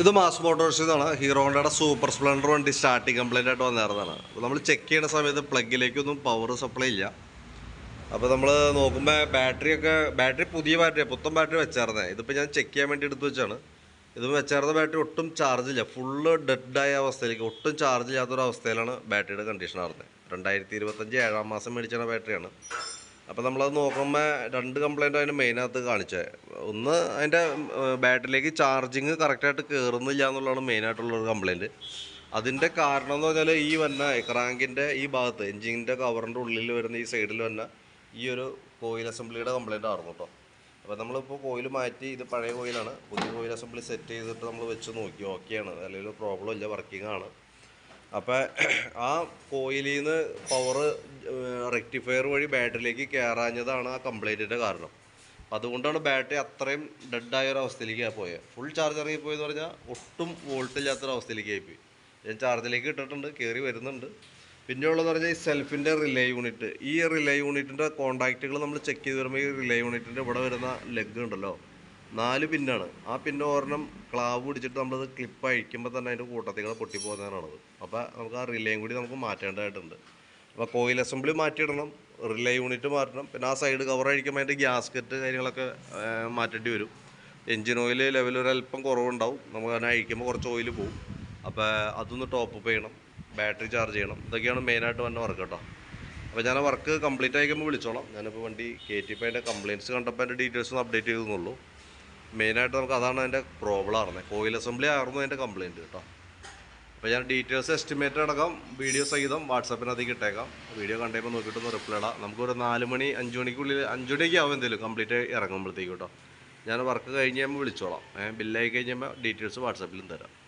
ഇത് മാസ് മോട്ടോഴ്സിൽ നിന്നാണ് ഹീറോ ഹോണ്ടയുടെ സൂപ്പർ സ്പ്ലെൻഡർ വണ്ടി സ്റ്റാർട്ടിങ് കംപ്ലൈന്റ് ആയിട്ട് വന്നിരുന്നതാണ് അപ്പോൾ നമ്മൾ ചെക്ക് ചെയ്യുന്ന സമയത്ത് പ്ലഗിലേക്കൊന്നും പവർ സപ്ലൈ ഇല്ല. അപ്പോൾ നമ്മൾ നോക്കുമ്പോൾ ബാറ്ററി ഒക്കെ ബാറ്ററി പുതിയ ബാറ്ററി പുത്തൻ ബാറ്ററി വെച്ചായിരുന്നേ ഇതിപ്പോൾ ഞാൻ ചെക്ക് ചെയ്യാൻ വേണ്ടി എടുത്ത് വെച്ചാണ്. ഇത് വെച്ചായിരുന്ന ബാറ്ററി ഒട്ടും ചാർജ് ഇല്ല. ഫുള്ള് ഡെഡായ അവസ്ഥയിലേക്ക് ഒട്ടും ചാർജ് ഇല്ലാത്തൊരു അവസ്ഥയിലാണ് ബാറ്ററിയുടെ കണ്ടീഷൻ ആയിരുന്നത് രണ്ടായിരത്തി ഇരുപത്തഞ്ച് ഏഴാം മാസം മേടിച്ചാണ് ബാറ്ററിയാണ്. അപ്പോൾ നമ്മളത് നോക്കുമ്പോൾ രണ്ട് കംപ്ലൈന്റ് അതിന് മെയിനകത്ത് കാണിച്ചത് ഒന്ന് അതിന്റെ ബാറ്ററിയിലേക്ക് ചാർജിങ് കറക്റ്റായിട്ട് കയറുന്നില്ല എന്നുള്ളതാണ് മെയിനായിട്ടുള്ളൊരു കംപ്ലൈന്റ് അതിന്റെ കാരണം എന്ന് പറഞ്ഞാൽ ഈ വന്ന ക്രാങ്കിന്റെ ഈ ഭാഗത്ത് എൻജിന്റെ കവറിന്റെ ഉള്ളിൽ വരുന്ന ഈ സൈഡിൽ വന്ന ഈ ഒരു കോയിൽ അസംബ്ലിയുടെ കംപ്ലയിന്റ് ആയിരുന്നു കേട്ടോ അപ്പോൾ നമ്മളിപ്പോൾ കോയിൽ മാറ്റി ഇത് പഴയ കോയിലാണ് പുതിയ കോയിൽ അസംബ്ലി സെറ്റ് ചെയ്തിട്ട് നമ്മൾ വെച്ച് നോക്കി ഓക്കെയാണ് അല്ലെങ്കിൽ പ്രോബ്ലം ഇല്ല വർക്കിംഗ് ആണ്. അപ്പോൾ ആ കോയിലിൽ നിന്ന് പവർ റെക്ടിഫയർ വഴി ബാറ്ററിയിലേക്ക് കയറാഞ്ഞതാണ് ആ കംപ്ലൈന്റിന്റെ കാരണം. അതുകൊണ്ടാണ് ബാറ്ററി അത്രയും ഡെഡായ ഒരു അവസ്ഥയിലേക്ക് പോയത് ഫുൾ ചാർജ് ഇറങ്ങിപ്പോയെന്ന് പറഞ്ഞാൽ ഒട്ടും വോൾട്ട് ഇല്ലാത്തൊരു അവസ്ഥയിലേക്ക് ആയിപ്പോയി ഞാൻ ചാർജിലേക്ക് ഇട്ടിട്ടുണ്ട് കയറി വരുന്നുണ്ട്. പിന്നെ ഉള്ളതെന്ന് പറഞ്ഞാൽ ഈ സെൽഫിന്റെ റിലേ യൂണിറ്റ് ഈ റിലേ യൂണിറ്റിന്റെ കോൺടാക്റ്റുകൾ നമ്മൾ ചെക്ക് ചെയ്ത് വരുമ്പോൾ ഈ റിലേ യൂണിറ്റിന്റെ ഇവിടെ വരുന്ന ലെഗ് ഉണ്ടല്ലോ. നാല് പിന്നാണ്. ആ പിന്നെ ഒരെണ്ണം ക്ലാവ് പിടിച്ചിട്ട് നമ്മളത് ക്ലിപ്പ് അഴിക്കുമ്പോൾ തന്നെ അതിന്റെ കൂട്ടത്തികൾ പൊട്ടിപ്പോകുന്നതാണത്. അപ്പോൾ നമുക്ക് ആ റിലേയും കൂടി നമുക്ക് മാറ്റേണ്ടതായിട്ടുണ്ട്. അപ്പോൾ കോയിൽ അസംബ്ലി മാറ്റിയിടണം റിലേ യൂണിറ്റ് മാറ്റണം പിന്നെ ആ സൈഡ് കവർ അഴിക്കുമ്പോൾ അതിന്റെ ഗ്യാസ്കറ്റ് കാര്യങ്ങളൊക്കെ മാറ്റേണ്ടി വരും. എഞ്ചിൻ ഓയിൽ ലെവൽ ഒരു അല്പം കുറവുണ്ടാവും. നമുക്ക് അതിനെ അഴിക്കുമ്പോൾ കുറച്ച് ഓയിൽ പോകും അപ്പോൾ അതൊന്ന് ടോപ്പ് അപ്പ് ചെയ്യണം ബാറ്ററി ചാർജ് ചെയ്യണം. ഇതൊക്കെയാണ് മെയിനായിട്ട് വന്ന വർക്ക് കേട്ടോ. അപ്പോൾ ഞാൻ വർക്ക് കംപ്ലീറ്റ് ആയിക്കുമ്പോൾ വിളിച്ചോളാം. ഞാനിപ്പോൾ വണ്ടി കെ ടി പി അതിന്റെ കണ്ടപ്പോൾ അതിന്റെ ഡീറ്റെയിൽസ് ഒന്ന് അപ്ഡേറ്റ് ചെയ്തെന്നുള്ളൂ മെയിനായിട്ട് നമുക്ക് അതാണ് അതിന്റെ പ്രോബ്ലം ആയിരുന്നത് കോയിൽ അസംബ്ലി ആയിരുന്നു അതിന്റെ കംപ്ലയിന്റ് കേട്ടോ. അപ്പോൾ ഞാൻ ഡീറ്റെയിൽസ് എസ്റ്റിമേറ്റ് അടക്കം വീഡിയോ സഹിതം വാട്സാപ്പിനകത്തേക്ക് ഇട്ടേക്കാം. വീഡിയോ കണ്ടപ്പോൾ നോക്കിയിട്ടൊന്ന് റിപ്ലൈ ഇടാം. നമുക്കൊരു നാല് മണി അഞ്ച് മണിക്കുള്ളിൽ അഞ്ച് മണിക്ക് ആവും എന്തെങ്കിലും കംപ്ലീറ്റ് ഇറങ്ങുമ്പോഴത്തേക്കും കേട്ടോ. ഞാൻ വർക്ക് കഴിഞ്ഞ് കഴിയുമ്പോൾ വിളിച്ചോളാം. ബില്ലായി കഴിഞ്ഞപ്പോൾ ഡീറ്റെയിൽസ് വാട്സാപ്പിലും തരാം.